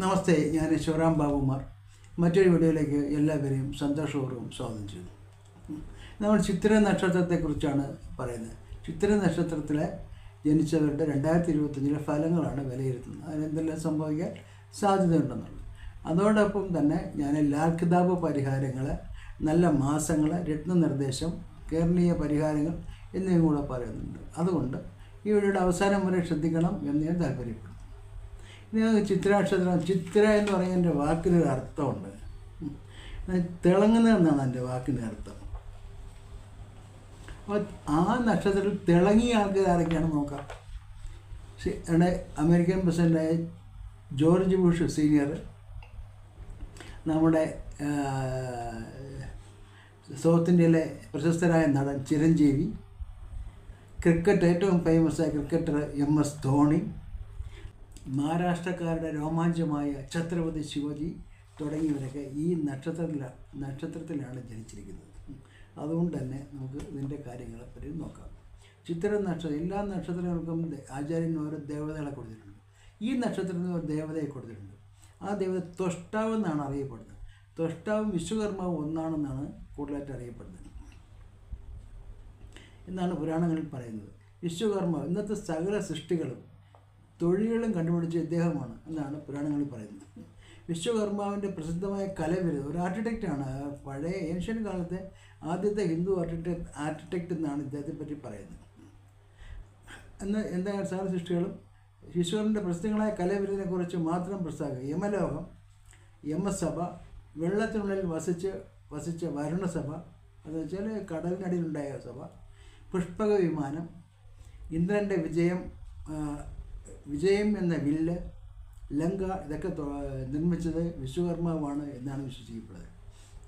നമസ്തേ ഞാൻ ശിവറാം ബാബുമാർ. മറ്റൊരു വീഡിയോയിലേക്ക് എല്ലാവരെയും സന്തോഷപൂർവം സ്വാഗതം ചെയ്യുന്നു. നമ്മൾ ചിത്ര നക്ഷത്രത്തെക്കുറിച്ചാണ് പറയുന്നത്. ചിത്ര നക്ഷത്രത്തിലെ ജനിച്ചവരുടെ രണ്ടായിരത്തി ഇരുപത്തഞ്ചിലെ ഫലങ്ങളാണ് വിലയിരുത്തുന്നത്. അതിനെന്തെല്ലാം സംഭവിക്കാൻ സാധ്യതയുണ്ടെന്നുള്ളത്. അതോടൊപ്പം തന്നെ ഞാൻ ലാൽ കിതാബ് പരിഹാരങ്ങൾ നല്ല മാസങ്ങൾ രത്നനിർദ്ദേശം കേരളീയ പരിഹാരങ്ങൾ എന്നിവയും കൂടെ പറയുന്നുണ്ട്. അതുകൊണ്ട് ഈ വീഡിയോയുടെ അവസാനം വരെ ശ്രദ്ധിക്കണം എന്ന് ഞാൻ താല്പര്യപ്പെടുന്നു. നമുക്ക് ചിത്രാക്ഷരം ചിത്ര എന്ന് പറയുന്നതിന്റെ വാക്കിനൊരു അർത്ഥമുണ്ട്. തിളങ്ങുന്ന എന്നാണ് എന്റെ വാക്കിന്റെ അർത്ഥം. അപ്പോൾ ആ നക്ഷത്രത്തിൽ തിളങ്ങിയ ആൾക്കാർ ആരൊക്കെയാണ് നോക്കാം. ഇവിടെ അമേരിക്കൻ പ്രസിഡന്റായ ജോർജ് ബുഷ് സീനിയർ നമ്മുടെ സൗത്ത് ഇന്ത്യയിലെ പ്രശസ്തരായ നടൻ ചിരഞ്ജീവി ക്രിക്കറ്റ് ഏറ്റവും ഫേമസ് ആയ ക്രിക്കറ്റർ എം എസ് ധോണി മഹാരാഷ്ട്രക്കാരുടെ രോമാഞ്ചമായ ഛത്രപതി ശിവജി തുടങ്ങിയവരൊക്കെ ഈ നക്ഷത്രത്തിലാണ് നക്ഷത്രത്തിലാണ് ജനിച്ചിരിക്കുന്നത്. അതുകൊണ്ട് തന്നെ നമുക്ക് ഇതിന്റെ കാര്യങ്ങളെപ്പറ്റി നോക്കാം. ചിത്ര നക്ഷത്രം എല്ലാ നക്ഷത്രങ്ങൾക്കും ആചാര്യൻ ആചാര്യന് ഓരോ ദേവതകളെ കൊടുത്തിട്ടുണ്ട്. ഈ നക്ഷത്രത്തിന് ഒരു ദേവതയെ കൊടുത്തിട്ടുണ്ട്. ആ ദേവത ത്വഷ്ടാവ് എന്നാണ് അറിയപ്പെടുന്നത്. ത്വഷ്ടാവും വിശ്വകർമാവ് ഒന്നാണെന്നാണ് കൂടുതലായിട്ട് അറിയപ്പെടുന്നത്. എന്നാണ് പുരാണങ്ങളിൽ പറയുന്നത്. വിശ്വകർമ്മ ഇന്നത്തെ സകല സൃഷ്ടികളും തൊഴിലുകളും കണ്ടുപിടിച്ച ഇദ്ദേഹമാണ് എന്നാണ് പുരാണങ്ങളിൽ പറയുന്നത്. വിശ്വകർമാവിന്റെ പ്രസിദ്ധമായ കലവിരുത് ഒരു ആർക്കിടെക്റ്റാണ് പഴയ ഏഷ്യൻ കാലത്തെ ആദ്യത്തെ ഹിന്ദു ആർക്കിടെക്ട് ആർക്കിടെക്റ്റ് എന്നാണ് ഇദ്ദേഹത്തെ പറ്റി പറയുന്നത്. എന്ന് എന്താ സകല സൃഷ്ടികളും? ഈശ്വരന്റെ പ്രസിദ്ധങ്ങളായ കലവിരുതിനെക്കുറിച്ച് മാത്രം പ്രസ്താവിക്കുക. യമലോകം യമസഭ വെള്ളത്തിനുള്ളിൽ വസിച്ച് വസിച്ച വരുണസഭ എന്ന് വെച്ചാൽ കടലിനടിയിലുണ്ടായ സഭ പുഷ്പക വിമാനം ഇന്ദ്രന്റെ വിജയം വിജയം എന്ന വില്ല് ലങ്ക ഇതൊക്കെ നിർമ്മിച്ചത് വിശ്വകർമാവാണ് എന്നാണ് വിശ്വസിക്കപ്പെടുന്നത്.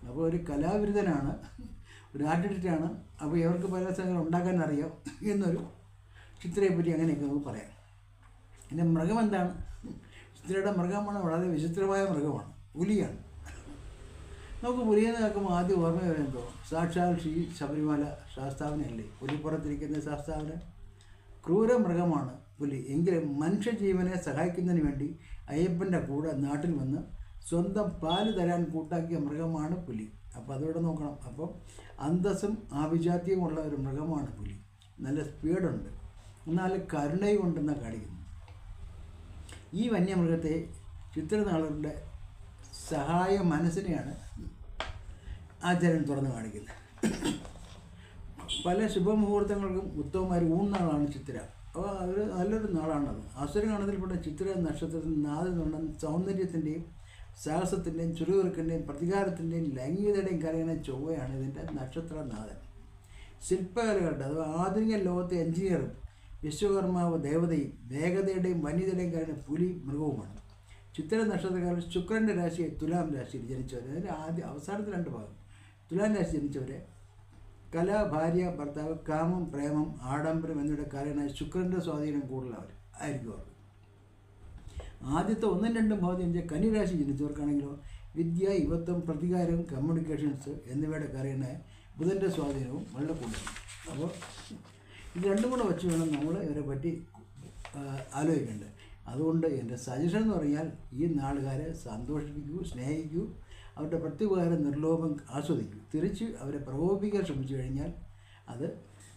അപ്പോൾ ഒരു കലാവിരുദ്ധനാണ് ഒരു ആർട്ടിസ്റ്റാണ്. അപ്പോൾ ഇവർക്ക് പല സ്ഥലങ്ങൾ ഉണ്ടാക്കാൻ അറിയാം എന്നൊരു ചിത്രയെപ്പറ്റി അങ്ങനെയൊക്കെ നമുക്ക് പറയാം. എന്റെ മൃഗം എന്താണ്? ചിത്രയുടെ മൃഗമാണ് വളരെ വിചിത്രമായ മൃഗമാണ്. പുലിയാണ്. നമുക്ക് പുലിയെന്ന് കേൾക്കുമ്പോൾ ആദ്യം ഓർമ്മ വരുന്നതോ സാക്ഷാൽ ശ്രീ ശബരിമല ശാസ്താവിനല്ലേ? പുലിപ്പുറത്തിരിക്കുന്ന ശാസ്താവിന് ക്രൂര മൃഗമാണ് പുലി. എങ്കിലും മനുഷ്യജീവനെ സഹായിക്കുന്നതിന് വേണ്ടി അയ്യപ്പന്റെ കൂടെ നാട്ടിൽ വന്ന് സ്വന്തം പാൽ തരാൻ കൂട്ടാക്കിയ മൃഗമാണ് പുലി. അപ്പോൾ അതോടെ നോക്കണം. അപ്പം അന്തസ്സും ആഭിജാത്യവുമുള്ള ഒരു മൃഗമാണ് പുലി. നല്ല സ്പീഡുണ്ട് എന്നാൽ കരുണയും ഉണ്ടെന്നാണ് കാണിക്കുന്നു ഈ വന്യമൃഗത്തെ ചിത്രനാളുകളുടെ സഹായ മനസ്സിനെയാണ് ആചാര്യൻ തുറന്നു കാണിക്കുന്നത്. പല ശുഭമുഹൂർത്തങ്ങൾക്കും ഉത്തമമായ ഒരു ഊന്നാളാണ് ചിത്ര. അപ്പോൾ അതൊരു നല്ലൊരു നാളാണത് അസുരഗണത്തിൽപ്പെട്ട ചിത്ര നക്ഷത്രത്തിൽ നാദിനുണ്ട സൗന്ദര്യത്തിന്റെയും സാഹസത്തിന്റെയും ചുരുവിറുക്കിന്റെയും പ്രതികാരത്തിന്റെയും ലൈംഗികതയുടെയും കരയണ ചൊവ്വയാണ് ഇതിന്റെ നക്ഷത്രനാഥൻ. ശില്പകലകളുടെ അഥവാ ആധുനിക ലോകത്തെ എഞ്ചിനീയറും വിശ്വകർമാവ് ദേവതയും വേഗതയുടെയും വന്യതയുടെയും കാരണം പുലി മൃഗവുമാണ്. ചിത്ര നക്ഷത്രക്കാരൻ ശുക്രന്റെ രാശിയെ തുലാം രാശിയിൽ ജനിച്ചവർ. അതിന്റെ ആദ്യ അവസാനത്തെ രണ്ട് ഭാഗം. തുലാം രാശി ജനിച്ചവരെ കല ഭാര്യ ഭർത്താവ് കാമം പ്രേമം ആഡംബരം എന്നിവയുടെ കാരണമായി ശുക്രന്റെ സ്വാധീനം കൂടുതലവർ ആയിരിക്കും അവർക്ക് ആദ്യത്തെ ഒന്നും രണ്ടും ഭാവം ജനിച്ച കന്നിരാശി ജനിച്ചവർക്കാണെങ്കിലോ വിദ്യ യുവത്വം പ്രതികാരം കമ്മ്യൂണിക്കേഷൻസ് എന്നിവയുടെ കാരണമായ ബുധന്റെ സ്വാധീനവും വളരെ കൂടുതലാണ്. അപ്പോൾ ഇത് രണ്ടും കൂടെ വെച്ച് വേണം നമ്മൾ ഇവരെ പറ്റി ആലോചിക്കേണ്ടത്. അതുകൊണ്ട് എന്റെ സജഷൻ എന്ന് പറഞ്ഞാൽ ഈ നാളുകാരെ സന്തോഷിപ്പിക്കൂ സ്നേഹിക്കൂ അവരുടെ പ്രത്യുപകാരം നിർലോഭം ആസ്വദിക്കും. തിരിച്ച് അവരെ പ്രകോപിക്കാൻ ശ്രമിച്ചു കഴിഞ്ഞാൽ അത്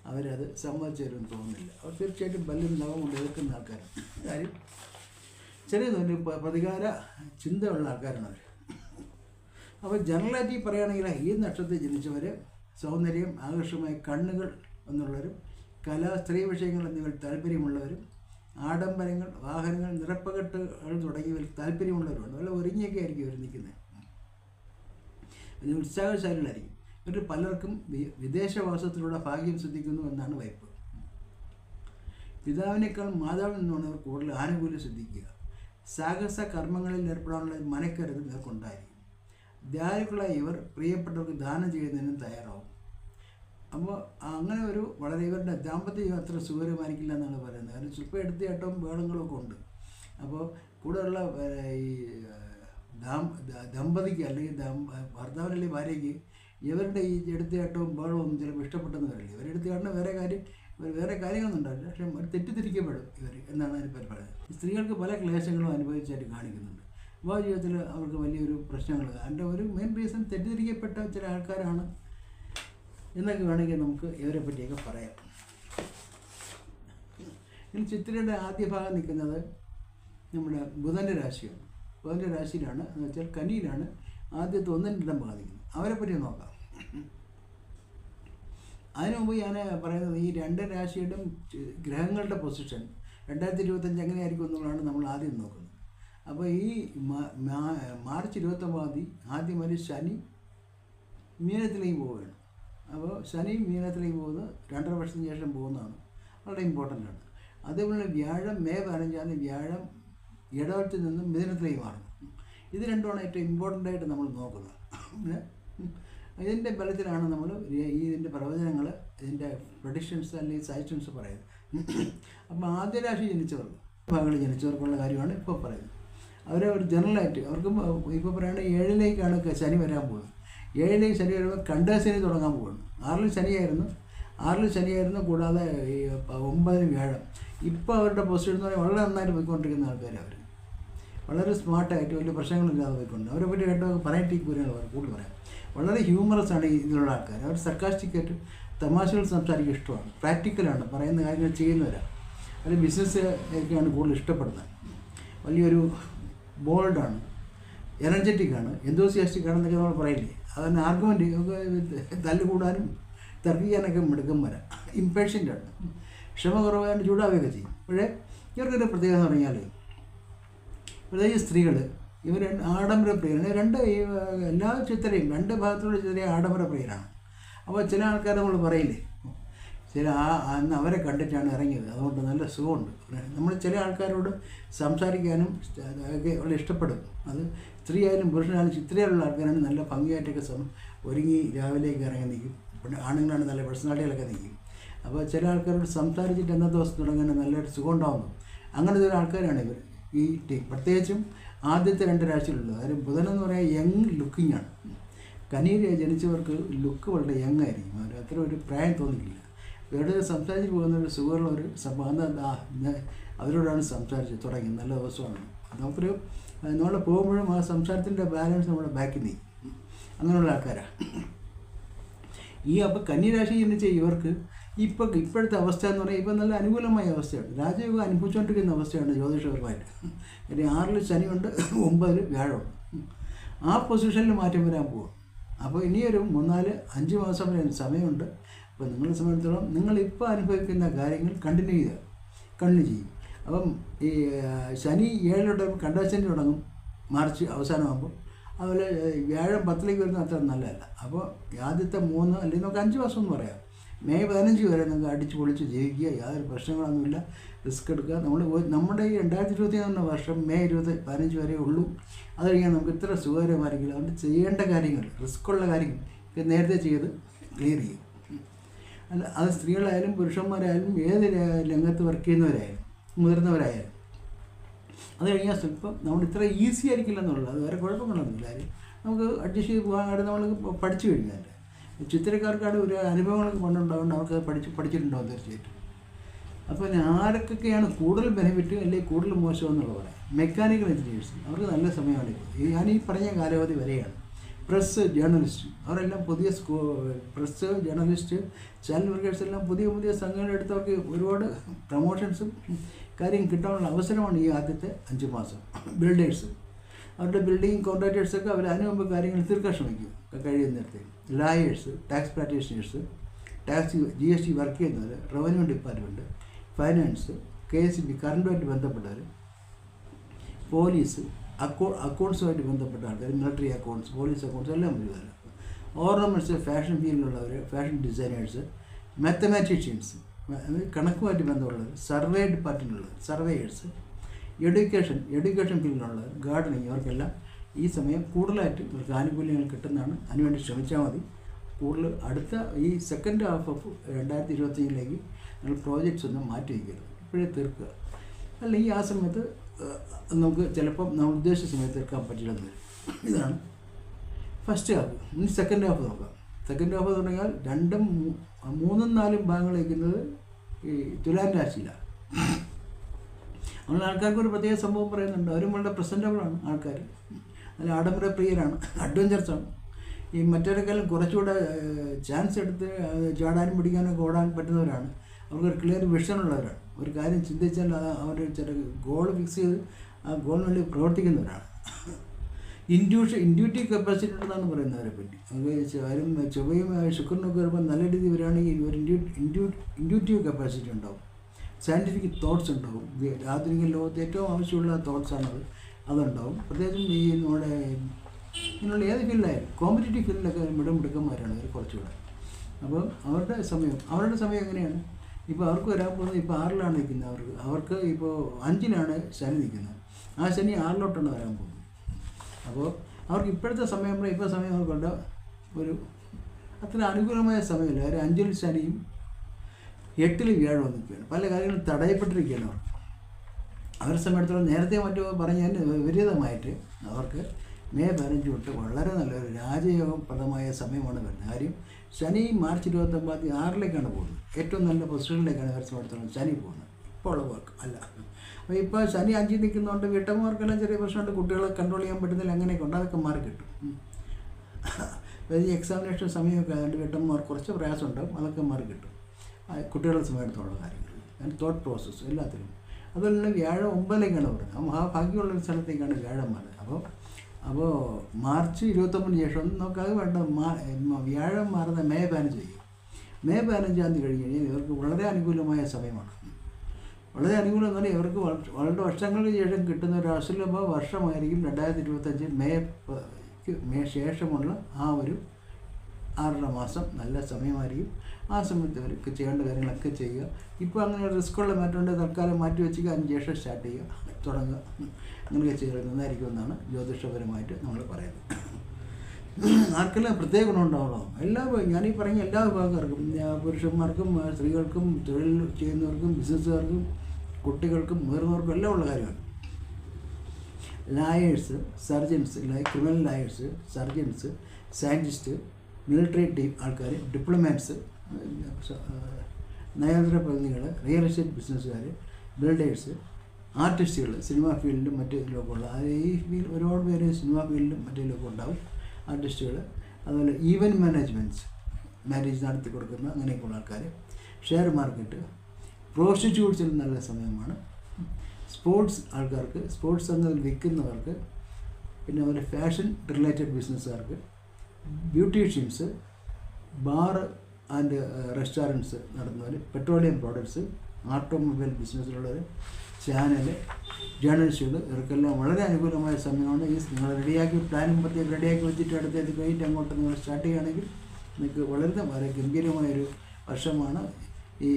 അവരത് സമ്മതിച്ചു തരുമെന്ന് തോന്നുന്നില്ല. അവർ തീർച്ചയായിട്ടും ബല്ലും നവം കൊണ്ട് എതിർക്കുന്ന ആൾക്കാരാണ്. കാര്യം ചെറിയ തോന്നി പ്രതികാര ചിന്തയുള്ള ആൾക്കാരാണ് അവർ അപ്പോൾ ജനറലായിട്ട് ഈ പറയുകയാണെങ്കിൽ ഈ നക്ഷത്രത്തിൽ ജനിച്ചവർ സൗന്ദര്യം ആകർഷമായ കണ്ണുകൾ എന്നുള്ളവരും കല സ്ത്രീ വിഷയങ്ങൾ എന്നിവയിൽ താല്പര്യമുള്ളവരും ആഡംബരങ്ങൾ വാഹനങ്ങൾ നിറപ്പകട്ടുകൾ തുടങ്ങിയവയിൽ താല്പര്യമുള്ളവരുണ്ട് നല്ല ഒരുങ്ങിയൊക്കെ ആയിരിക്കും ഇവർ നിൽക്കുന്നത്. ഉത്സാഹശാലികളായിരിക്കും. എന്നിട്ട് പലർക്കും വിദേശവാസത്തിലൂടെ ഭാഗ്യം സിദ്ധിക്കുന്നു എന്നാണ് വൈപ്പ്. പിതാവിനേക്കാൾ മാതാവിൽ നിന്നാണ് ഇവർ കൂടുതൽ ആനുകൂല്യം സിദ്ധിക്കുക. സാഹസ കർമ്മങ്ങളിൽ ഏർപ്പെടാനുള്ള മനക്കരുത് ഇവർക്കുണ്ടായിരിക്കും. ധ്യാനികളായ ഇവർ പ്രിയപ്പെട്ടവർക്ക് ദാനം ചെയ്യുന്നതിനും തയ്യാറാവും. അപ്പോൾ അങ്ങനെ ഒരു വളരെ ഇവരുടെ ദാമ്പത്യ യാത്ര സുഖകരമായിരിക്കില്ല എന്നാണ് പറയുന്നത്. കാരണം സ്വല്പം എടുത്തിയാട്ടവും ബഹളങ്ങളും ഒക്കെ ഉണ്ട്. അപ്പോൾ കൂടെയുള്ള ഈ ദമ്പതിക്ക് അല്ലെങ്കിൽ ഭർത്താവിനല്ലേ ഭാര്യയ്ക്ക് ഇവരുടെ ഈ എടുത്തിയാട്ടവും ബഹളവും ചിലപ്പോൾ ഇഷ്ടപ്പെട്ടെന്ന് വരില്ല. ഇവരെടുത്ത് കാട്ടുന്ന വേറെ കാര്യം ഇവർ വേറെ കാര്യങ്ങളൊന്നും ഉണ്ടാവില്ല. പക്ഷേ അവർ തെറ്റിദ്ധരിക്കപ്പെടും ഇവർ എന്നാണ് അതിന് പറയുന്നത്. സ്ത്രീകൾക്ക് പല ക്ലേശങ്ങളും അനുഭവിച്ചായിട്ട് കാണിക്കുന്നുണ്ട്. വിവാഹ ജീവിതത്തിൽ അവർക്ക് വലിയൊരു പ്രശ്നങ്ങൾ. അതിന്റെ ഒരു മെയിൻ റീസൺ തെറ്റിദ്ധരിക്കപ്പെട്ട ചില ആൾക്കാരാണ് എന്നൊക്കെ വേണമെങ്കിൽ നമുക്ക് ഇവരെ പറ്റിയൊക്കെ പറയാം. ഇനി ചിത്രയുടെ ആദ്യ ഭാഗം നിൽക്കുന്നത് നമ്മുടെ ബുധന്റെ രാശിയാണ്. ബുധന്റെ രാശിയിലാണ്. എന്ന് വെച്ചാൽ കനിയിലാണ്. ആദ്യത്തെ ഒന്നും രണ്ടും ബാധിക്കുന്നത് നിൽക്കുന്നത് അവരെ പറ്റി നോക്കാം. അതിനു മുമ്പ് ഞാൻ പറയുന്നത് ഈ രണ്ട് രാശിയുടെയും ഗ്രഹങ്ങളുടെ പൊസിഷൻ രണ്ടായിരത്തി ഇരുപത്തഞ്ച് എങ്ങനെയായിരിക്കും എന്നുള്ളതാണ് നമ്മൾ ആദ്യം നോക്കുന്നത്. അപ്പോൾ ഈ മാർച്ച് ഇരുപത്തൊമ്പതാം തീയതി ഒരു ശനി മീനത്തിലേക്ക് പോവുകയാണ്. അപ്പോൾ ശനി മീനത്തിലേക്ക് പോകുന്നത് രണ്ടര വർഷത്തിന് ശേഷം പോകുന്നതാണ്. വളരെ ഇമ്പോർട്ടന്റ് ആണ്. അതേപോലെ വ്യാഴം മേ പതിനഞ്ചാം തീയതി വ്യാഴം ഇടവത്തിൽ നിന്നും മിഥുനത്തിലേക്ക് മാറും ഇത് രണ്ടുമാണ് ഏറ്റവും ഇമ്പോർട്ടന്റ് ആയിട്ട് നമ്മൾ നോക്കുന്നത്. ഇതിന്റെ ബലത്തിലാണ് നമ്മൾ ഈ ഇതിന്റെ പ്രവചനങ്ങൾ ഇതിന്റെ പ്രഡിക്ഷൻസ് അല്ലെങ്കിൽ സജഷൻസ് പറയുന്നത്. അപ്പോൾ ആദ്യ രാശി ജനിച്ചവർ ഭാഗങ്ങളിൽ ജനിച്ചവർക്കുള്ള കാര്യമാണ് ഇപ്പോൾ പറയുന്നത്. അവരെ ഒരു ജനറലായിട്ട് അവർക്ക് ഇപ്പോൾ പറയുകയാണെങ്കിൽ ഏഴിലേക്കാണ് ശനി വരാൻ പോകുന്നത്. ഏഴിലേക്ക് ശനി വരുമ്പോൾ കണ്ടശനി തുടങ്ങാൻ പോകുന്നു. ആറിൽ ശനിയായിരുന്നു. ആറിൽ ശനിയായിരുന്നു കൂടാതെ ഈ ഒമ്പതിന് വ്യാഴം. ഇപ്പോൾ അവരുടെ പൊസിഷൻ എന്ന് പറഞ്ഞാൽ വളരെ നന്നായിട്ട് പോയിക്കൊണ്ടിരിക്കുന്ന ആൾക്കാരാണ് അവർ വളരെ സ്മാർട്ടായിട്ട് വലിയ പ്രശ്നങ്ങളില്ലാതെ പോയിക്കൊണ്ട് അവരെ പറ്റി പറയട്ടിക്ക് പോലെയാണ് അവർ കൂടുതൽ പറയാം. വളരെ ഹ്യൂമറസ് ആണ് ഇതിലുള്ള ആൾക്കാർ അവർ സർക്കാസ്റ്റിക്കായിട്ട് തമാശകൾ സംസാരിക്കാൻ ഇഷ്ടമാണ്. പ്രാക്ടിക്കലാണ് പറയുന്ന കാര്യങ്ങൾ ചെയ്യുന്നവരാണ് അല്ലെങ്കിൽ ബിസിനസ് ഒക്കെയാണ് കൂടുതൽ ഇഷ്ടപ്പെടുന്നത്. വലിയൊരു ബോൾഡാണ് എനർജറ്റിക് ആണ്. എന്തോസിയാസ്റ്റിക് ആണെന്നൊക്കെ നമ്മൾ പറയില്ലേ? അതിന് ആർഗ്യുമെന്റ് തല്ലുകൂടാനും തർക്കിക്കാനൊക്കെ മിടുക്കം ഇമ്പേഷ്യന്റ് ആണ്. ക്ഷമ കുറവായിട്ട് ചൂടാവുകയൊക്കെ ചെയ്യും. പക്ഷേ ഇവർക്കൊരു പ്രത്യേകത എന്ന് പറഞ്ഞാൽ പ്രത്യേകിച്ച് സ്ത്രീകൾ ഇവർ ആഡംബര പ്രിയരാണ്. രണ്ട് എല്ലാ ചിത്രയും രണ്ട് ഭാഗത്തുള്ള ചിത്രയും ആഡംബര പ്രിയരാണ്. അപ്പോൾ ചില ആൾക്കാർ നമ്മൾ പറയില്ലേ ചില ആ അന്ന് അവരെ കണ്ടിട്ടാണ് ഇറങ്ങിയത്. അതുകൊണ്ട് നല്ല സുഖമുണ്ട്. നമ്മൾ ചില ആൾക്കാരോട് സംസാരിക്കാനും ഒക്കെ വളരെ ഇഷ്ടപ്പെടും. അത് സ്ത്രീ ആയാലും പുരുഷനായാലും ചിത്രയിലുള്ള ആൾക്കാരാണ് നല്ല ഭംഗിയായിട്ടൊക്കെ സം ഒരുങ്ങി രാവിലേക്ക് ഇറങ്ങി നിൽക്കും. പിന്നെ ആണുങ്ങളാണ് നല്ല പേഴ്സണാലിറ്റികളൊക്കെ നിൽക്കും. അപ്പോൾ ചില ആൾക്കാരോട് സംസാരിച്ചിട്ട് അന്നത്തെ ദിവസം തുടങ്ങാൻ നല്ലൊരു സുഖം ഉണ്ടാകുന്നു അങ്ങനത്തെ ഒരു ആൾക്കാരാണ് ഇവർ ഈ ടീം പ്രത്യേകിച്ചും ആദ്യത്തെ രണ്ട് രാശിയിലുള്ളത്. അതായത് ബുധൻ എന്ന് പറയാൻ യങ് ലുക്കിംഗ് ആണ്. കനീര ജനിച്ചവർക്ക് ലുക്ക് വളരെ യങ് ആയിരിക്കും. അവർ അത്ര ഒരു പ്രായം തോന്നിക്കില്ല. ഇവിടെ സംസാരിച്ച് പോകുന്ന ഒരു സുഖമുള്ള ഒരു സംഭവം എന്താ? അവരോടാണ് സംസാരിച്ച് തുടങ്ങി നല്ല ദിവസമാണ്. നമുക്കൊരു നമ്മൾ പോകുമ്പോഴും ആ സംസാരത്തിന്റെ ബാലൻസ് നമ്മുടെ ബാക്കിൽ നീ അങ്ങനെയുള്ള ആൾക്കാരാണ് ഈ അപ്പോൾ കന്നിരാശി ജനിച്ച ഇവർക്ക് ഇപ്പോൾ ഇപ്പോഴത്തെ അവസ്ഥ എന്ന് പറയുന്നത് ഇപ്പം നല്ല അനുകൂലമായ അവസ്ഥയാണ്. രാജയോഗം അനുഭവിച്ചുകൊണ്ടിരിക്കുന്ന അവസ്ഥയാണ് ജ്യോതിഷപരമായിട്ട്. ഇനി ആറിൽ ശനിയുണ്ട് ഒമ്പതിൽ വ്യാഴമുണ്ട് ആ പൊസിഷനിൽ മാറ്റം വരാൻ പോകും അപ്പോൾ ഇനിയൊരു മൂന്നാൽ അഞ്ച് മാസം വരെ സമയമുണ്ട്. അപ്പോൾ നിങ്ങളെ സംബന്ധിച്ചിടത്തോളം നിങ്ങളിപ്പോൾ അനുഭവിക്കുന്ന കാര്യങ്ങൾ കണ്ടിന്യൂ ചെയ്യുക. കണ്ടിന്യൂ ചെയ്യും. അപ്പം ഈ ശനി ഏഴിലോട്ട് കണ്ടശനി തുടങ്ങും. മാർച്ച് അവസാനമാകുമ്പോൾ അതുപോലെ വ്യാഴം പത്തിലേക്ക് വരുന്നത് അത്ര നല്ലതല്ല. അപ്പോൾ ആദ്യത്തെ മൂന്ന് അല്ലെങ്കിൽ നമുക്ക് അഞ്ച് മാസം എന്ന് പറയാം. മെയ് പതിനഞ്ച് വരെ നിങ്ങൾക്ക് അടിച്ചു പൊളിച്ച് ജീവിക്കുക യാതൊരു പ്രശ്നങ്ങളൊന്നുമില്ല. റിസ്ക് എടുക്കുക. നമ്മൾ നമ്മുടെ ഈ രണ്ടായിരത്തി ഇരുപത്തി മൂന്ന് വർഷം മെയ് ഇരുപത്തി പതിനഞ്ച് വരെ ഉള്ളൂ. അത് കഴിഞ്ഞാൽ നമുക്ക് ഇത്ര സുഖകരമായിരിക്കില്ല. അതുകൊണ്ട് ചെയ്യേണ്ട കാര്യങ്ങൾ റിസ്ക്കുള്ള കാര്യങ്ങൾ നേരത്തെ ചെയ്ത് ക്ലിയർ ചെയ്യും. അല്ല അത് സ്ത്രീകളായാലും പുരുഷന്മാരായാലും ഏത് രംഗത്ത് വർക്ക് ചെയ്യുന്നവരായാലും മുതിർന്നവരായാലും. അത് കഴിഞ്ഞാൽ സ്വല്പം നമ്മൾ ഇത്ര ഈസി ആയിരിക്കില്ല എന്നുള്ളത്. അത് വേറെ കുഴപ്പങ്ങളൊന്നുമില്ല. നമുക്ക് അഡ്ജസ്റ്റ് ചെയ്ത് പോകാനായിട്ട് നമ്മൾ പഠിച്ചു കഴിഞ്ഞാൽ ചിത്രക്കാർക്കാട് ഒരു അനുഭവങ്ങളൊക്കെ പണ്ടുണ്ടാവുകൊണ്ട് അവർക്ക് പഠിച്ച് പഠിച്ചിട്ടുണ്ടാവും തീർച്ചയായിട്ടും. അപ്പോൾ ഞാൻ ആരൊക്കെയാണ് കൂടുതൽ ബെനിഫിറ്റ് അല്ലെങ്കിൽ കൂടുതൽ മോശം എന്നുള്ള പറയാം മെക്കാനിക്കൽ എഞ്ചിനീയേഴ്സ്. അവർക്ക് നല്ല സമയമാണ് ഇപ്പോൾ. ഞാൻ ഈ പറഞ്ഞ കാലാവധി വരെയാണ്. Press journalist. അവരെല്ലാം പുതിയ സ്കൂ പ്രസ് ജേർണലിസ്റ്റ് ചാനൽ വർക്കേഴ്സ് എല്ലാം പുതിയ പുതിയ സംഘങ്ങൾ എടുത്തവർക്ക് ഒരുപാട് പ്രൊമോഷൻസും കാര്യം കിട്ടാനുള്ള അവസരമാണ് ഈ ആദ്യത്തെ അഞ്ച് മാസം. ബിൽഡേഴ്സ്. അവരുടെ ബിൽഡിംഗ് കോൺട്രാക്ടേഴ്സൊക്കെ അവർ അതിനു മുമ്പ് കാര്യങ്ങൾ തീർക്കാൻ ശ്രമിക്കും. കഴിയുന്ന നേരത്തെ lawyers tax practitioners tax G S T work ചെയ്യുന്നവർ revenue department finance K S B കറണ്ടുമായിട്ട് ബന്ധപ്പെട്ടവർ പോലീസ് അക്കൗ അക്കൗണ്ട്സുമായിട്ട് ബന്ധപ്പെട്ട ആൾക്കാർ മിലിറ്ററി അക്കൗണ്ട്സ് പോലീസ് അക്കൗണ്ട്സ് എല്ലാം വരുവാണ് ഓർണമെന്റ്സ് ഫാഷൻ ഫീൽഡിലുള്ളവർ ഫാഷൻ ഡിസൈനേഴ്സ് മാത്തമാറ്റീഷ്യൻസ് കണക്കുമായിട്ട് ബന്ധമുള്ളവർ സർവേ ഡിപ്പാർട്ട്മെന്റിലുള്ളവർ സർവേയേഴ്സ് എഡ്യൂക്കേഷൻ എഡ്യൂക്കേഷൻ ഫീൽഡിലുള്ളവർ ഗാർഡനിങ് ഇവർക്കെല്ലാം ഈ സമയം കൂടുതലായിട്ട് ഇവർക്ക് ആനുകൂല്യങ്ങൾ കിട്ടുന്നതാണ്. അതിനുവേണ്ടി ശ്രമിച്ചാൽ മതി. കൂടുതൽ അടുത്ത ഈ സെക്കൻഡ് ഹാഫ് ഓഫ് രണ്ടായിരത്തി ഇരുപത്തിയഞ്ചിലേക്ക് നിങ്ങൾ പ്രോജക്ട്സ് ഒന്നും മാറ്റി വയ്ക്കരുത്. ഇപ്പോഴേ തീർക്കുക. അല്ലെങ്കിൽ ആ സമയത്ത് നമുക്ക് ചിലപ്പം നമ്മൾ ഉദ്ദേശിച്ച സമയത്ത് തീർക്കാൻ പറ്റില്ലെന്ന് വരും. ഇതാണ് ഫസ്റ്റ് ഹാഫ് ഇനി സെക്കൻഡ് ഹാഫ് നോക്കാം. സെക്കൻഡ് ഹാഫ് തുടങ്ങിയാൽ രണ്ടും മൂന്നും നാലും ഭാഗങ്ങൾ വയ്ക്കുന്നത് ഈ തുലാൻ രാശിയിലാണ്. അങ്ങനെ ആൾക്കാർക്ക് ഒരു പ്രത്യേക സംഭവം പറയുന്നുണ്ട്. അവരും വളരെ പ്രസന്റബിളാണ് ആൾക്കാർ നല്ല ആഡംബര പ്രിയരാണ് അഡ്വഞ്ചർസാണ് ഈ മറ്റവരെക്കാളും കുറച്ചുകൂടെ ചാൻസ് എടുത്ത് ചാടാനും പിടിക്കാനും ഓടാൻ പറ്റുന്നവരാണ്. അവർക്കൊരു ക്ലിയർ വിഷൻ ഉള്ളവരാണ്. ഒരു കാര്യം ചിന്തിച്ചാൽ അത് അവർ ചില ഗോൾ ഫിക്സ് ചെയ്ത് ആ ഗോളിന് വേണ്ടി പ്രവർത്തിക്കുന്നവരാണ്. ഇൻഡ്യൂഷൻ ഇൻഡ്യൂറ്റീവ് കപ്പാസിറ്റി ഉണ്ടെന്നാണ് പറയുന്നത് അവരെ പറ്റി ആരും ചൊവ്വയും ശുക്രനൊക്കെ വരുമ്പോൾ നല്ല രീതിയിൽ വരികയാണെങ്കിൽ ഒരു ഇൻഡ്യൂ ഇൻഡ്യൂ ഇൻഡ്യൂറ്റീവ് കപ്പാസിറ്റി ഉണ്ടാവും. സയന്റിഫിക് തോട്ട്സ് ഉണ്ടാവും. ആധുനിക ലോകത്ത് ഏറ്റവും ആവശ്യമുള്ള തോട്ട്സാണത് അതുണ്ടാവും. പ്രത്യേകിച്ചും ഈ നമ്മുടെ ഇങ്ങനെയുള്ള ഏത് ഫീൽഡിലായാലും കോമ്പറ്റേറ്റീവ് ഫീൽഡിലൊക്കെ മിടം മിടുക്കന്മാരാണ് അവർ കുറച്ചുകൂടെ. അപ്പോൾ അവരുടെ സമയം അവരുടെ സമയം എങ്ങനെയാണ്? ഇപ്പോൾ അവർക്ക് വരാൻ പോകുന്നത് ഇപ്പോൾ ആറിലാണ് നിൽക്കുന്നത് അവർക്ക് അവർക്ക് ഇപ്പോൾ അഞ്ചിലാണ് ശനി നിൽക്കുന്നത്. ആ ശനി ആറിലോട്ടാണ് വരാൻ പോകുന്നത്. അപ്പോൾ അവർക്ക് ഇപ്പോഴത്തെ സമയം ഇപ്പോൾ സമയം അവർക്കുണ്ട് ഒരു അത്ര അനുകൂലമായ സമയമില്ല. അവർ അഞ്ചിൽ ശനിയും എട്ടിൽ വ്യാഴം നിൽക്കുകയാണ്. പല കാര്യങ്ങളും തടയപ്പെട്ടിരിക്കുകയാണ് അവർ. അവരെ സംബന്ധിച്ചിടത്തോളം നേരത്തെ മറ്റു പറഞ്ഞതിന് വിപരീതമായിട്ട് അവർക്ക് മെയ് പതിനഞ്ച് തൊട്ട് വളരെ നല്ലൊരു രാജയോഗപ്രദമായ സമയമാണ് വരുന്നത്. കാര്യം ശനി മാർച്ച് ഇരുപത്തൊമ്പതാം തീയതി ആറിലേക്കാണ് പോകുന്നത്. ഏറ്റവും നല്ല പൊസിഷനിലേക്കാണ് അവരെ സംബന്ധിച്ചിടത്തോളം ശനി പോകുന്നത്. ഇപ്പോൾ ഉള്ള വർക്ക് അല്ല. അപ്പോൾ ഇപ്പോൾ ശനി അഞ്ചിൽ നിൽക്കുന്നതുകൊണ്ട് വീട്ടമ്മമാർക്കെല്ലാം ചെറിയ പ്രശ്നമുണ്ട്. കുട്ടികളെ കൺട്രോൾ ചെയ്യാൻ പറ്റുന്നില്ല. അങ്ങനെയൊക്കെ ഉണ്ട്. അതൊക്കെ മാറി കിട്ടും. ഈ എക്സാമിനേഷൻ സമയമൊക്കെ ആയതുകൊണ്ട് വീട്ടമ്മമാർ കുറച്ച് പ്രയാസമുണ്ടാവും. അതൊക്കെ മാറി കിട്ടും. കുട്ടികളെ സമയത്തുള്ള കാര്യങ്ങൾ. ആൻഡ് തോട്ട് പ്രോസസ്സ് എല്ലാത്തിലും അതുപോലെ വ്യാഴം ഒമ്പതിലേക്കാണ് പറയുന്നത് ആ മഹാഭാഗ്യമുള്ള ഒരു സ്ഥലത്തേക്കാണ് വ്യാഴം മാറുന്നത് അപ്പോൾ അപ്പോൾ മാർച്ച് ഇരുപത്തൊമ്പതിന് ശേഷം നോക്കാതെ വേണ്ട. മാ- മ- വ്യാഴം മാറുന്ന മേ പതിനഞ്ച് ചെയ്യും മെയ് പതിനഞ്ചാം തീയതി കഴിഞ്ഞ് കഴിഞ്ഞാൽ ഇവർക്ക് വളരെ അനുകൂലമായ സമയമാണ്. വളരെ അനുകൂലം എന്ന് പറഞ്ഞാൽ ഇവർക്ക് വളരെ വർഷങ്ങൾക്ക് ശേഷം കിട്ടുന്ന ഒരു അസുലഭ വർഷമായിരിക്കും രണ്ടായിരത്തി ഇരുപത്തഞ്ച് മേ മേ ശേഷമുള്ള ആ ഒരു ആറര മാസം നല്ല സമയമായിരിക്കും. ആ സമയത്ത് അവർക്ക് ചെയ്യേണ്ട കാര്യങ്ങളൊക്കെ ചെയ്യുക. ഇപ്പോൾ അങ്ങനെ റിസ്ക്കുള്ള മാറ്റമുണ്ട് തൽക്കാലം മാറ്റി വെച്ചു അതിന് ശേഷം സ്റ്റാർട്ട് ചെയ്യുക. തുടങ്ങുക. അങ്ങനെയൊക്കെ ചെയ്ത് നന്നായിരിക്കുമെന്നാണ് ജ്യോതിഷപരമായിട്ട് നമ്മൾ പറയുന്നത്. ആർക്കെല്ലാം പ്രത്യേക ഗുണമുണ്ടാവണം എല്ലാ ഞാനീ പറഞ്ഞ എല്ലാ വിഭാഗക്കാർക്കും പുരുഷന്മാർക്കും സ്ത്രീകൾക്കും തൊഴിൽ ചെയ്യുന്നവർക്കും ബിസിനസ്സുകാർക്കും കുട്ടികൾക്കും മുതിർന്നവർക്കും എല്ലാം ഉള്ള കാര്യമാണ്. Lawyers surgeons criminal lawyers surgeons scientist military team ആൾക്കാർ ഡിപ്ലോമാറ്റ്സ് നയതന്ത്ര പ്രതിനിധികൾ റിയൽ എസ്റ്റേറ്റ് ബിസിനസ്സുകാർ ബിൽഡേഴ്സ് ആർട്ടിസ്റ്റുകൾ സിനിമാ ഫീൽഡിലും മറ്റു ഇതിലൊക്കെ ഉള്ള അത് ഈ ഫീൽഡ് ഒരുപാട് പേര് സിനിമാ ഫീൽഡിലും മറ്റേതിലൊക്കെ ഉണ്ടാവും. ആർട്ടിസ്റ്റുകൾ അതുപോലെ ഈവന്റ് മാനേജ്മെന്റ്സ് മാരേജ് നടത്തി കൊടുക്കുന്ന അങ്ങനെയൊക്കെയുള്ള ആൾക്കാർ ഷെയർ മാർക്കറ്റ് പ്രോസ്റ്റിറ്റ്യൂട്ട്സിൽ നല്ല സമയമാണ്. സ്പോർട്സ് ആൾക്കാർക്ക് സ്പോർട്സ് സംഘത്തിൽ വിൽക്കുന്നവർക്ക് പിന്നെ അതുപോലെ ഫാഷൻ റിലേറ്റഡ് ബിസിനസ്സുകാർക്ക് ബ്യൂട്ടീഷ്യൻസ് ബാർ ആൻഡ് റെസ്റ്റോറന്റ്സ് നടത്തുന്നവർ പെട്രോളിയം പ്രോഡക്ട്സ് ഓട്ടോമൊബൈൽ ബിസിനസ്സിലുള്ളവർ ചാനൽ ജേർണലിസ്റ്റുകൾ ഇവർക്കെല്ലാം വളരെ അനുകൂലമായ സമയമാണ്. ഈ നിങ്ങൾ റെഡിയാക്കി പ്ലാനും പ്രത്യേകം റെഡിയാക്കി വെച്ചിട്ട് അടുത്തേക്ക് കഴിഞ്ഞിട്ട് അങ്ങോട്ട് നിങ്ങൾ സ്റ്റാർട്ട് ചെയ്യുകയാണെങ്കിൽ നിങ്ങൾക്ക് വളരെ വളരെ ഗംഭീരമായൊരു വർഷമാണ് ഈ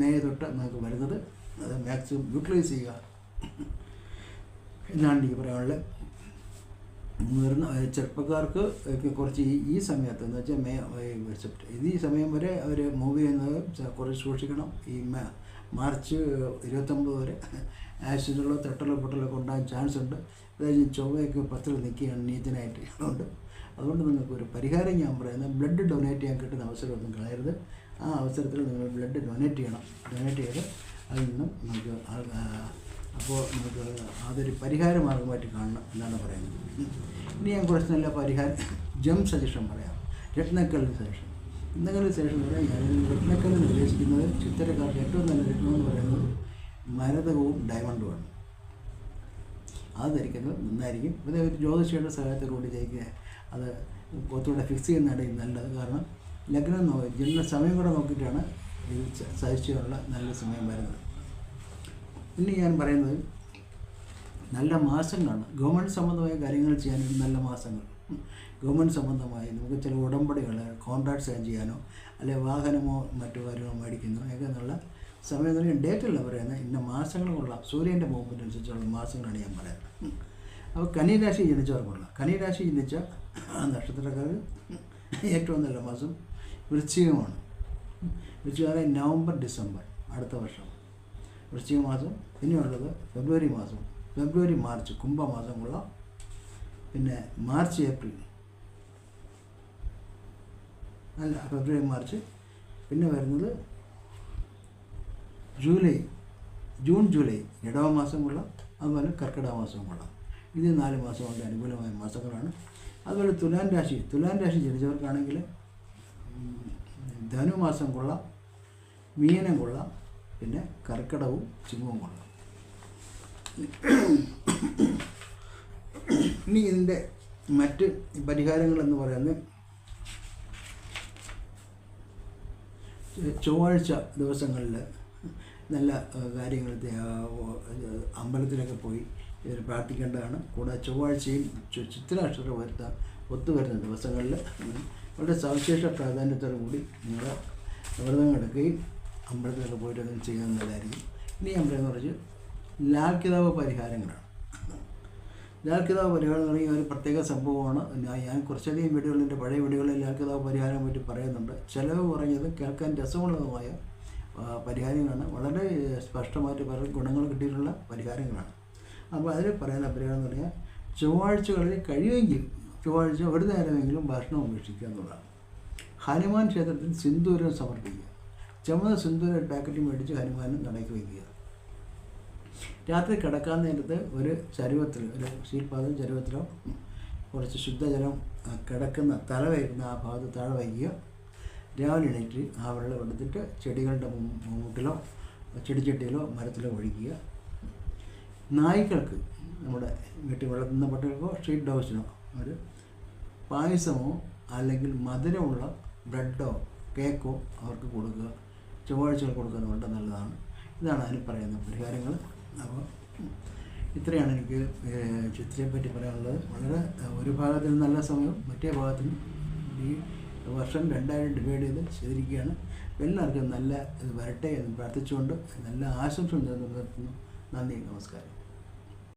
മെയ് തൊട്ട് നിങ്ങൾക്ക് വരുന്നത്. അത് മാക്സിമം യൂട്ടിലൈസ് ചെയ്യുക. എന്നാണ് എനിക്ക് പറയാനുള്ളത്. മുതിർന്ന ചെറുപ്പക്കാർക്ക് കുറച്ച് ഈ ഈ സമയത്ത് എന്ന് വെച്ചാൽ മേ സെപ്റ്റ് ഇത് ഈ സമയം വരെ അവർ മൂവ് ചെയ്യുന്നത് കുറച്ച് സൂക്ഷിക്കണം. ഈ മാർച്ച് ഇരുപത്തൊമ്പത് വരെ ആക്സിഡന്റുകളോ തട്ടലോ പൊട്ടലൊക്കെ ഉണ്ടാകാൻ ചാൻസ് ഉണ്ട് അതായത് ചൊവ്വയൊക്കെ പത്തിൽ നിൽക്കുകയാണ് നീതിനായിട്ട് അതുകൊണ്ട് അതുകൊണ്ട് നിങ്ങൾക്ക് ഒരു പരിഹാരം ഞാൻ പറയുന്നത് ബ്ലഡ് ഡൊണേറ്റ് ചെയ്യാൻ കിട്ടുന്ന അവസരമൊന്നും കളയരുത്. ആ അവസരത്തിൽ നിങ്ങൾ ബ്ലഡ് ഡൊണേറ്റ് ചെയ്യണം. ഡൊണേറ്റ് ചെയ്ത് അതിൽ നിന്നും നമുക്ക് അപ്പോൾ നമുക്ക് അതൊരു പരിഹാര മാർഗമായിട്ട് കാണണം എന്നാണ് പറയുന്നത്. ഇനി ഞാൻ കുറച്ച് നല്ല പരിഹാരം. ജം സജഷൻ പറയാം. രത്നക്കല്ലിന് സജഷൻ. എന്തെങ്കിലും സജഷൻ പറയാം രത്നക്കല്ല് നിർദ്ദേശിക്കുന്നത് ചിത്രക്കാർക്ക് ഏറ്റവും നല്ല രത്നം എന്ന് പറയുന്നത് മരതകവും ഡയമണ്ടുമാണ് അത് ധരിക്കുന്നത് നന്നായിരിക്കും. പിന്നെ ഒരു ജ്യോതിഷിയുടെ സഹായത്തോടുകൂടി ജയിക്കുക. അത് കുറച്ചുകൂടെ ഫിക്സ് ചെയ്യുന്നതാണ് നല്ലത്. കാരണം ലഗ്നം നോ ജന്മ സമയം കൂടെ നോക്കിയിട്ടാണ് ഇത് ചെയ്യാനുള്ള നല്ല സമയം വരുന്നത്. ഇനി ഞാൻ പറയുന്നത് നല്ല മാസങ്ങളാണ്. ഗവൺമെന്റ് സംബന്ധമായ കാര്യങ്ങൾ ചെയ്യാൻ നല്ല മാസങ്ങൾ. ഗവൺമെന്റ് സംബന്ധമായി നമുക്ക് ചില ഉടമ്പടികൾ കോൺട്രാക്ട് സൈൻ ചെയ്യാനോ അല്ലെ വാഹനമോ മറ്റു കാര്യമോ മേടിക്കുന്നോ ഒക്കെ എന്നുള്ള ഡേറ്റ് അല്ല പറയുന്നത്. ഇന്ന മാസങ്ങൾ കൊള്ളാം സൂര്യന്റെ മൂവ്മെന്റ് അനുസരിച്ചുള്ള മാസങ്ങളാണ് ഞാൻ പറയുന്നത്. അപ്പോൾ കനിരാശി ജനിച്ചവർക്കുള്ള കനിരാശി ജനിച്ച നക്ഷത്രക്കാർക്ക് ഏറ്റവും നല്ല മാസം വൃശ്ചികമാണ്. വൃശ്ചികം നവംബർ ഡിസംബർ അടുത്ത വർഷം. വൃശ്ചിക മാസം. പിന്നെയുള്ളത് ഫെബ്രുവരി മാസം. ഫെബ്രുവരി മാർച്ച് കുംഭമാസം കൊള്ളാം പിന്നെ മാർച്ച് ഏപ്രിൽ. അല്ല ഫെബ്രുവരി മാർച്ച്. പിന്നെ വരുന്നത് ജൂലൈ ജൂൺ ജൂലൈ. ഇടവ മാസം കൊള്ളാം അതുപോലെ കർക്കിടക മാസം കൊള്ളാം ഇത് നാല് മാസം കൊണ്ട് അനുകൂലമായ മാസങ്ങളാണ്. അതുപോലെ തുലാൻ രാശി. തുലാൻ രാശി ജനിച്ചവർക്കാണെങ്കിൽ ധനുമാസം കൊള്ളാം മീനം കൊള്ളാം പിന്നെ കർക്കിടവും ചിങ്ങവും കൊള്ളാം ഇനി ഇതിന്റെ മറ്റ് പരിഹാരങ്ങളെന്ന് പറയുന്നത് ചൊവ്വാഴ്ച ദിവസങ്ങളിൽ നല്ല കാര്യങ്ങൾ അമ്പലത്തിലൊക്കെ പോയി പ്രാർത്ഥിക്കേണ്ടതാണ്. കൂടാതെ ചൊവ്വാഴ്ചയും ചിത്രാക്ഷരം വരുത്താൻ ഒത്തുവരുന്ന ദിവസങ്ങളിൽ വളരെ സവിശേഷ പ്രാധാന്യത്തോടു കൂടി നിങ്ങൾ വ്രതം എടുക്കുകയും അമ്പലത്തിലൊക്കെ പോയിട്ട് അങ്ങനെ ചെയ്യുന്നത് നല്ലതായിരിക്കും ഇനി ഞാൻ പറയുന്നത് പറഞ്ഞ് കിതാബ് പരിഹാരങ്ങളാണ്. ലാൽക്കിതാവ് പരിഹാരം എന്ന് പറഞ്ഞാൽ ഒരു പ്രത്യേക സംഭവമാണ്. ഞാൻ കുറച്ചധികം വീഡിയോകളിൽ എന്റെ പഴയ വീഡിയോകളിൽ ലാൽക്കിതാവ് പരിഹാരം പറ്റി പറയുന്നുണ്ട്. ചിലവ് കുറഞ്ഞത് കേൾക്കാൻ രസമുള്ളതുമായ പരിഹാരങ്ങളാണ്. വളരെ സ്പഷ്ടമായിട്ട് പല ഗുണങ്ങൾ കിട്ടിയിട്ടുള്ള പരിഹാരങ്ങളാണ്. അപ്പോൾ അതിൽ പറയുന്ന പരിഹാരം എന്ന് പറഞ്ഞാൽ ചൊവ്വാഴ്ചകളിൽ കഴിയുമെങ്കിൽ ചൊവ്വാഴ്ച ഒരു നേരമെങ്കിലും ഭക്ഷണം ഉപേക്ഷിക്കുക എന്നുള്ളതാണ്. ഹനുമാൻ ക്ഷേത്രത്തിൽ സിന്ദൂരം സമർപ്പിക്കുക. ചുമന്ന സിന്ദൂരം പാക്കറ്റ് മേടിച്ച് ഹനുമാനും നടക്കി വയ്ക്കുക. രാത്രി കിടക്കാൻ നേരത്ത് ഒരു ചരുവത്തിൽ ഒരു ശീൽപാദം ചരുവത്തിലോ കുറച്ച് ശുദ്ധജലം കിടക്കുന്ന തല വയ്ക്കുന്ന ആ ഭാഗത്ത് താഴെ വയ്ക്കുക. രാവിലെ എണീറ്റ് ആ വെള്ളം എടുത്തിട്ട് ചെടികളുടെ മുമ്പിലോ ചെടിച്ചട്ടിയിലോ മരത്തിലോ ഒഴിക്കുക. നായ്ക്കൾക്ക് നമ്മുടെ വീട്ടിൽ വളർത്തുന്ന പട്ടികൾക്കോ സ്ട്രീറ്റ് ഡോഗ്സിനോ ഒരു പായസമോ അല്ലെങ്കിൽ മധുരമുള്ള ബ്രെഡോ കേക്കോ അവർക്ക് കൊടുക്കുക. ചൊവ്വാഴ്ചകൾ കൊടുക്കുന്നത് വളരെ നല്ലതാണ്. ഇതാണ് അതിന് പറയുന്ന പരിഹാരങ്ങൾ. അപ്പോൾ ഇത്രയാണ് എനിക്ക് ചിത്രയെ പറ്റി പറയാനുള്ളത്. വളരെ ഒരു ഭാഗത്തിൽ നല്ല സമയം മറ്റേ ഭാഗത്തിന് ഈ വർഷം രണ്ടായിരം ഡിവൈഡ് ചെയ്ത് ചെയ്തിരിക്കുകയാണ്. എല്ലാവർക്കും നല്ല ഇത് വരട്ടെ എന്ന് പ്രാർത്ഥിച്ചുകൊണ്ട് നല്ല ആശംസ നിർത്തുന്നു. നന്ദി നമസ്കാരം.